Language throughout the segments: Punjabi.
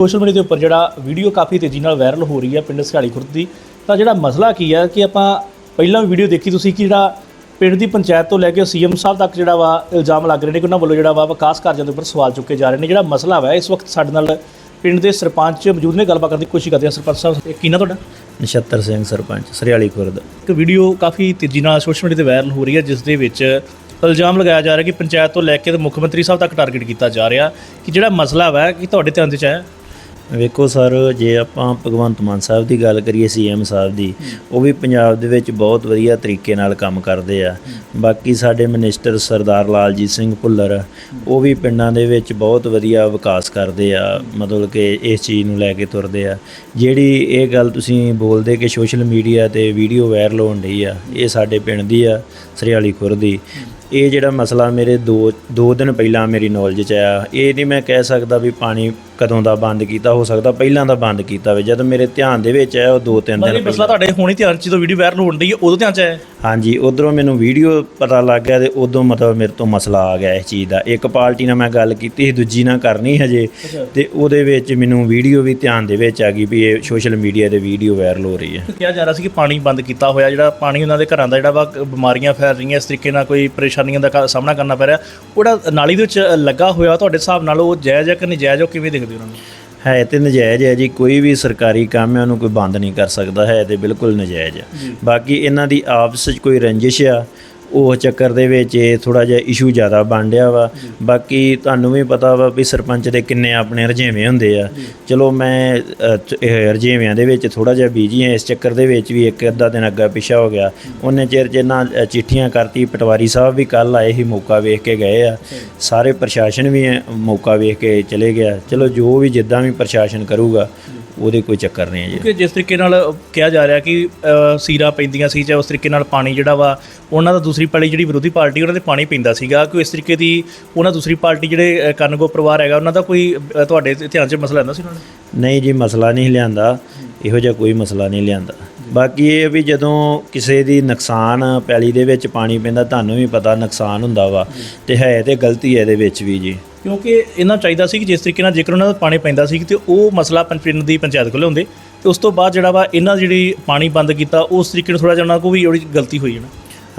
ਸੋਸ਼ਲ ਮੀਡੀਆ ਦੇ ਉੱਪਰ ਜਿਹੜਾ ਵੀਡੀਓ ਕਾਫੀ ਤੇਜ਼ੀ ਨਾਲ ਵਾਇਰਲ ਹੋ ਰਹੀ ਹੈ ਪਿੰਡ ਸਿਹਾਲੀ ਖੁਰਦ ਦੀ ਤਾਂ ਜਿਹੜਾ ਮਸਲਾ ਕੀ ਹੈ ਕਿ ਆਪਾਂ ਪਹਿਲਾਂ ਵੀ ਵੀਡੀਓ ਦੇਖੀ ਤੁਸੀਂ ਕਿ ਜਿਹੜਾ ਪਿੰਡ ਦੀ ਪੰਚਾਇਤ ਤੋਂ ਲੈ ਕੇ ਸੀਐਮ ਸਾਹਿਬ ਤੱਕ ਜਿਹੜਾ ਵਾ ਇਲਜ਼ਾਮ ਲੱਗ ਰਹੇ ਨੇ ਕਿ ਉਹਨਾਂ ਵੱਲੋਂ ਜਿਹੜਾ ਵਾ ਵਿਕਾਸ ਕਾਰਜਾਂ ਦੇ ਉੱਪਰ ਸਵਾਲ ਚੁੱਕੇ ਜਾ ਰਹੇ ਨੇ। ਜਿਹੜਾ ਮਸਲਾ ਵਾ ਇਸ ਵਕਤ ਸਾਡੇ ਨਾਲ ਪਿੰਡ ਦੇ ਸਰਪੰਚ ਮੌਜੂਦ ਨੇ ਗੱਲਬਾਤ ਕਰਨ ਦੀ ਕੋਸ਼ਿਸ਼ ਕਰਦੇ ਹਾਂ। ਸਰਪੰਚ ਸਾਹਿਬ ਕੀ ਨਾ ਤੁਹਾਡਾ? ਨਛੱਤਰ ਸਿੰਘ ਸਰਪੰਚ ਸਰਿਆਲੀ ਖੁਰਦ। ਇੱਕ ਵੀਡੀਓ ਕਾਫੀ ਤੇਜ਼ੀ ਨਾਲ ਸੋਸ਼ਲ ਮੀਡੀਆ ਤੇ ਵਾਇਰਲ ਹੋ ਰਹੀ ਹੈ ਜਿਸ ਦੇ ਵਿੱਚ ਇਲਜ਼ਾਮ ਲਗਾਇਆ ਜਾ ਰਿਹਾ ਕਿ ਪੰਚਾਇਤ ਤੋਂ ਲੈ ਕੇ ਮੁੱਖ ਮੰਤਰੀ ਸਾਹਿਬ ਤੱਕ ਟਾਰਗੇਟ ਕੀਤਾ ਜਾ ਰਿਹਾ ਕਿ ਜਿਹੜਾ ਮਸਲਾ ਵਾ ਕਿ ਤੁਹਾਡੇ ਧਿਆਨ ਚ ਆਇਆ? ਵੇਖੋ ਸਰ, ਜੇ ਆਪਾਂ ਭਗਵੰਤ ਮਾਨ ਸਾਹਿਬ ਦੀ ਗੱਲ ਕਰੀਏ ਸੀਐਮ ਸਾਹਿਬ ਦੀ, ਉਹ ਵੀ ਪੰਜਾਬ ਦੇ ਵਿੱਚ ਬਹੁਤ ਵਧੀਆ ਤਰੀਕੇ ਨਾਲ ਕੰਮ ਕਰਦੇ ਆ। ਬਾਕੀ ਸਾਡੇ ਮਿਨਿਸਟਰ ਸਰਦਾਰ ਲਾਲਜੀਤ ਸਿੰਘ ਭੁੱਲਰ, ਉਹ ਵੀ ਪਿੰਡਾਂ ਦੇ ਵਿੱਚ ਬਹੁਤ ਵਧੀਆ ਵਿਕਾਸ ਕਰਦੇ ਆ, ਮਤਲਬ ਕਿ ਇਸ ਚੀਜ਼ ਨੂੰ ਲੈ ਕੇ ਤੁਰਦੇ ਆ। ਜਿਹੜੀ ਇਹ ਗੱਲ ਤੁਸੀਂ ਬੋਲਦੇ ਕਿ ਸੋਸ਼ਲ ਮੀਡੀਆ ਤੇ ਵੀਡੀਓ ਵਾਇਰਲ ਹੋਣ ਡਈ ਆ, ਇਹ ਸਾਡੇ ਪਿੰਡ ਦੀ ਆ ਸਰਿਆਲੀ ਖੁਰ ਦੀ। ਇਹ ਜਿਹੜਾ ਮਸਲਾ ਮੇਰੇ ਦੋ ਦੋ ਦਿਨ ਪਹਿਲਾਂ ਮੇਰੀ ਨੌਲੇਜ 'ਚ ਆਇਆ ਇਹ ਨਹੀਂ ਮੈਂ ਕਹਿ ਸਕਦਾ ਵੀ ਪਾਣੀ ਕਦੋਂ ਦਾ ਬੰਦ ਕੀਤਾ ਹੋ ਸਕਦਾ ਪਹਿਲਾਂ ਦਾ ਬੰਦ ਕੀਤਾ ਹੋਵੇ ਜਦ ਮੇਰੇ ਧਿਆਨ ਦੇ ਵਿੱਚ ਆਇਆ ਉਹ ਦੋ ਤਿੰਨ ਮਤਲਬ ਦਿਨ ਇਹ ਮਸਲਾ ਤੁਹਾਡੇ ਹੁਣੇ ਧਿਆਨ ਚ ਜਦੋਂ ਵੀਡੀਓ ਵਾਇਰਲ ਹੋਣ ਡਈ ਹੈ ਉਦੋਂ ਧਿਆਨ ਚ ਆਇਆ? ਹਾਂਜੀ ਉਧਰੋਂ ਮੈਨੂੰ ਵੀਡੀਓ ਪਤਾ ਲੱਗ ਗਿਆ ਤੇ ਉਦੋਂ ਮਤਲਬ ਮੇਰੇ ਤੋਂ ਮਸਲਾ ਆ ਗਿਆ ਇਸ ਚੀਜ਼ ਦਾ। ਇੱਕ ਪਾਰਟੀ ਨਾਲ ਮੈਂ ਗੱਲ ਕੀਤੀ ਸੀ ਦੂਜੀ ਨਾਲ ਕਰਨੀ ਹਜੇ। ਤੇ ਉਹਦੇ ਵਿੱਚ ਮੈਨੂੰ ਵੀਡੀਓ ਵੀ ਧਿਆਨ ਦੇ ਵਿੱਚ ਆ ਗਈ ਵੀ ਇਹ ਸੋਸ਼ਲ ਮੀਡੀਆ ਤੇ ਵੀਡੀਓ ਵਾਇਰਲ ਹੋ ਰਹੀ ਹੈ। ਕਿਹਾ ਜਾ ਰਿਹਾ ਸੀ ਕਿ ਪਾਣੀ ਬੰਦ ਕੀਤਾ ਹੋਇਆ ਜਿਹੜਾ ਪਾਣੀ ਉਹਨਾਂ ਦੇ ਘਰਾਂ ਦਾ ਜਿਹੜਾ ਵਾ ਬਿਮਾਰੀਆਂ ਫੈਲ ਰਹੀਆਂ ਇਸ ਤਰੀਕੇ ਨਾਲ ਕੋਈ ਪਰੇਸ਼ਾਨੀਆਂ ਦਾ ਸਾਹਮਣਾ ਕਰਨਾ ਪੈ ਰਿਹਾ। ਉਹਦਾ ਨਾਲੀ ਦੇ ਵਿੱਚ ਲੱਗਾ ਹੋਇਆ ਤੁਹਾਡੇ ਹਿਸਾਬ ਨਾਲ ਉਹ ਜਾਇਜ਼ ਹੈ ਕਿ ਨਜਾਇਜ਼ ਹੈ ਉਹ ਕਿਵੇਂ ਦੇਖਦੇ ਉਹਨਾਂ ਨੂੰ? ਹੈ ਤੇ ਨਜਾਇਜ਼ ਹੈ ਜੀ ਕੋਈ ਵੀ ਸਰਕਾਰੀ ਕੰਮ ਹੈ ਉਹਨੂੰ ਕੋਈ ਬੰਦ ਨਹੀਂ ਕਰ ਸਕਦਾ ਹੈ ਤੇ ਬਿਲਕੁਲ ਨਜਾਇਜ਼ ਹੈ। ਬਾਕੀ ਇਹਨਾਂ ਦੀ ਆਪਸ ਵਿੱਚ ਕੋਈ ਰੰਜਿਸ਼ ਆ ਉਹ ਚੱਕਰ ਦੇ ਵਿੱਚ ਇਹ ਥੋੜਾ ਜਿਹਾ ਇਸ਼ੂ ਜ਼ਿਆਦਾ ਬਣ ਰਿਹਾ ਵਾ। ਬਾਕੀ ਤੁਹਾਨੂੰ ਵੀ ਪਤਾ ਵਾ ਵੀ ਸਰਪੰਚ ਦੇ ਕਿੰਨੇ ਆਪਣੇ ਰਜੇਵੇਂ ਹੁੰਦੇ ਆ। ਚਲੋ ਮੈਂ ਅ, ਰਜੇਵਿਆਂ ਦੇ ਵਿੱਚ ਥੋੜਾ ਜਿਹਾ ਬੀਜੀ ਹਾਂ ਇਸ ਚੱਕਰ ਦੇ ਵਿੱਚ ਵੀ ਇੱਕ ਅੱਧਾ ਦਿਨ ਅੱਗਾ ਪਿਛਾ ਹੋ ਗਿਆ। ਉਹਨੇ ਚਿਰ ਜਿੰਨਾ ਅ, ਚਿੱਠੀਆਂ ਕਰਤੀ ਪਟਵਾਰੀ ਸਾਹਿਬ ਵੀ ਕੱਲ ਆਏ ਹੀ ਮੌਕਾ ਵੇਖ ਕੇ ਗਏ ਆ। ਸਾਰੇ ਪ੍ਰਸ਼ਾਸਨ ਵੀ ਮੌਕਾ ਵੇਖ ਕੇ ਚਲੇ ਗਿਆ। ਚਲੋ ਜੋ ਵੀ ਜਿੱਦਾਂ ਵੀ ਪ੍ਰਸ਼ਾਸਨ ਕਰੂਗਾ ਉਹਦੇ ਕੋਈ ਚੱਕਰ ਨਹੀਂ ਹੈ ਜੀ। ਕਿਉਂਕਿ ਜਿਸ ਤਰੀਕੇ ਨਾਲ ਕਿਹਾ ਜਾ ਰਿਹਾ ਕਿ ਅ, ਸੀਰਾ ਪੈਂਦੀਆਂ ਸੀ ਜਾਂ ਉਸ ਤਰੀਕੇ ਨਾਲ ਪਾਣੀ ਜਿਹੜਾ ਵਾ ਉਹਨਾਂ ਦਾ ਦੂਸਰੀ ਪਾਰਟੀ ਜਿਹੜੀ ਵਿਰੋਧੀ ਪਾਰਟੀ ਉਹਨਾਂ ਦੇ ਪਾਣੀ ਪੈਂਦਾ ਸੀਗਾ। ਕੋਈ ਇਸ ਤਰੀਕੇ ਦੀ ਉਹਨਾਂ ਦੂਸਰੀ ਪਾਰਟੀ ਜਿਹੜੇ ਅ, ਕਰਨਗੋ ਪਰਿਵਾਰ ਹੈਗਾ ਉਹਨਾਂ ਦਾ ਕੋਈ ਅ, ਤੁਹਾਡੇ ਧਿਆਨ 'ਚ ਮਸਲਾ ਆਉਂਦਾ ਸੀ ਉਹਨਾਂ ਨੇ? ਨਹੀਂ ਜੀ ਮਸਲਾ ਨਹੀਂ ਲਿਆਂਦਾ। ਇਹੋ ਜਿਹਾ ਕੋਈ ਮਸਲਾ ਨਹੀਂ ਲਿਆਂਦਾ। ਬਾਕੀ ਇਹ ਵੀ ਜਦੋਂ ਕਿਸੇ ਦੀ ਨੁਕਸਾਨ ਪੈਲੀ ਦੇ ਵਿੱਚ ਪਾਣੀ ਪੈਂਦਾ, ਤੁਹਾਨੂੰ ਵੀ ਪਤਾ ਨੁਕਸਾਨ ਹੁੰਦਾ ਵਾ ਤੇ ਹੈ ਤੇ ਗਲਤੀ ਹੈ ਇਹਦੇ ਵਿੱਚ ਵੀ ਜੀ। ਕਿਉਂਕਿ ਇਹਨਾਂ ਨੂੰ ਚਾਹੀਦਾ ਸੀ ਕਿ ਜਿਸ ਤਰੀਕੇ ਨਾਲ ਜੇਕਰ ਉਹਨਾਂ ਦਾ ਪਾਣੀ ਪੈਂਦਾ ਸੀ ਤੇ ਉਹ ਮਸਲਾ ਪੰਚ ਦੀ ਪੰਚਾਇਤ ਕੋਲ ਹੁੰਦੇ, ਤੇ ਉਸ ਤੋਂ ਬਾਅਦ ਜਿਹੜਾ ਵਾ ਇਹਨਾਂ ਜਿਹੜੀ ਪਾਣੀ ਬੰਦ ਕੀਤਾ, ਉਸ ਤਰੀਕੇ ਨਾਲ ਥੋੜਾ ਜਿਹਾ ਉਹਨਾਂ ਕੋਲ ਵੀ ਜਿਹੜੀ ਗਲਤੀ ਹੋਈ ਹੈ ਨਾ।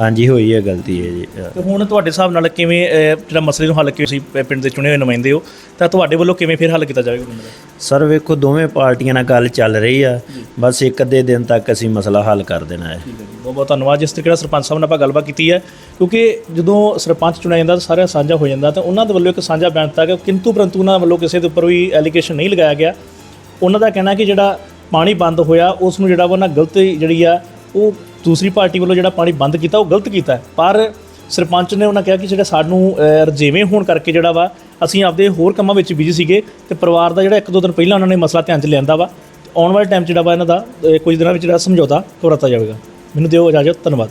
ਹਾਂਜੀ ਹੋਈ ਹੈ ਗਲਤੀ ਹੈ ਜੀ ਅ, ਤੇ ਹੁਣ ਤੁਹਾਡੇ ਹਿਸਾਬ ਨਾਲ ਕਿਵੇਂ ਜਿਹੜਾ ਮਸਲੇ ਨੂੰ ਹੱਲ ਤੁਸੀਂ ਪ- ਪਿੰਡ ਦੇ ਚੁਣੇ ਹੋਏ ਨੁਮਾਇੰਦੇ ਹੋ ਤਾਂ ਤੁਹਾਡੇ ਵੱਲੋਂ ਕਿਵੇਂ ਫਿਰ ਹੱਲ ਕੀਤਾ ਜਾਵੇਗਾ ਪਿੰਡ ਦਾ ਸਰ ਵੇਖੋ ਦੋਵੇਂ ਪਾਰਟੀਆਂ ਨਾਲ ਗੱਲ ਚੱਲ ਰਹੀ ਆ। ਬਸ ਇੱਕ ਅੱਧੇ ਦਿਨ ਤੱਕ ਅਸੀਂ ਮਸਲਾ ਹੱਲ ਕਰ ਦੇਣਾ ਹੈ। ਬਹੁਤ ਬਹੁਤ ਧੰਨਵਾਦ। ਜਿਸ ਤਰੀਕੇ ਨਾਲ ਸਰਪੰਚ ਸਾਹਿਬ ਨਾਲ ਆਪਾਂ ਗੱਲਬਾਤ ਕੀਤੀ ਹੈ ਕਿਉਂਕਿ ਜਦੋਂ ਸਰਪੰਚ ਚੁਣਿਆ ਜਾਂਦਾ ਤਾਂ ਸਾਰਾ ਸਾਂਝਾ ਹੋ ਜਾਂਦਾ ਤਾਂ ਉਹਨਾਂ ਦੇ ਵੱਲੋਂ ਇੱਕ ਸਾਂਝਾ ਬਿਆਨ ਦਿੱਤਾ ਗਿਆ ਕਿੰਤੂ ਪਰੰਤੂ ਉਹਨਾਂ ਵੱਲੋਂ ਕਿਸੇ ਦੇ ਉੱਪਰ ਵੀ ਐਲੀਗੇਸ਼ਨ ਨਹੀਂ ਲਗਾਇਆ ਗਿਆ। ਉਹਨਾਂ ਦਾ ਕਹਿਣਾ ਕਿ ਜਿਹੜਾ ਪਾਣੀ ਬੰਦ ਹੋਇਆ ਉਸ ਨੂੰ ਜਿਹੜਾ ਵਾ ਉਹਨਾਂ ਗਲਤ ਜਿਹੜੀ ਆ ਉਹ ਦੂਸਰੀ ਪਾਰਟੀ ਵੱਲੋਂ ਜਿਹੜਾ ਪਾਣੀ ਬੰਦ ਕੀਤਾ, ਉਹ ਗਲਤ ਕੀਤਾ ਪਰ ਸਰਪੰਚ ਨੇ ਉਹਨਾਂ ਕਿਹਾ ਕਿ ਜਿਹੜਾ ਸਾਨੂੰ ਰਜੇਵੇਂ ਹੋਣ ਕਰਕੇ ਜਿਹੜਾ ਵਾ, ਅਸੀਂ ਆਪਦੇ ਹੋਰ ਕੰਮਾਂ ਵਿੱਚ ਬਿਜ਼ੀ ਸੀਗੇ ਤੇ ਪਰਿਵਾਰ ਦਾ ਜਿਹੜਾ ਇੱਕ ਦੋ ਦਿਨ ਪਹਿਲਾਂ ਉਹਨਾਂ ਨੇ ਮਸਲਾ ਧਿਆਨ 'ਚ ਲਿਆਂਦਾ ਵਾ। ਆਉਣ ਵਾਲੇ ਟਾਈਮ 'ਚ ਜਿਹੜਾ ਵਾ ਇਹਨਾਂ ਦਾ ਕੁਝ ਦਿਨਾਂ ਵਿੱਚ ਜਿਹੜਾ ਸਮਝੌਤਾ ਕਰਵਾਤਾ ਜਾਵੇਗਾ। ਮੈਨੂੰ ਦਿਓ ਇਜਾਜ਼ਤ, ਧੰਨਵਾਦ।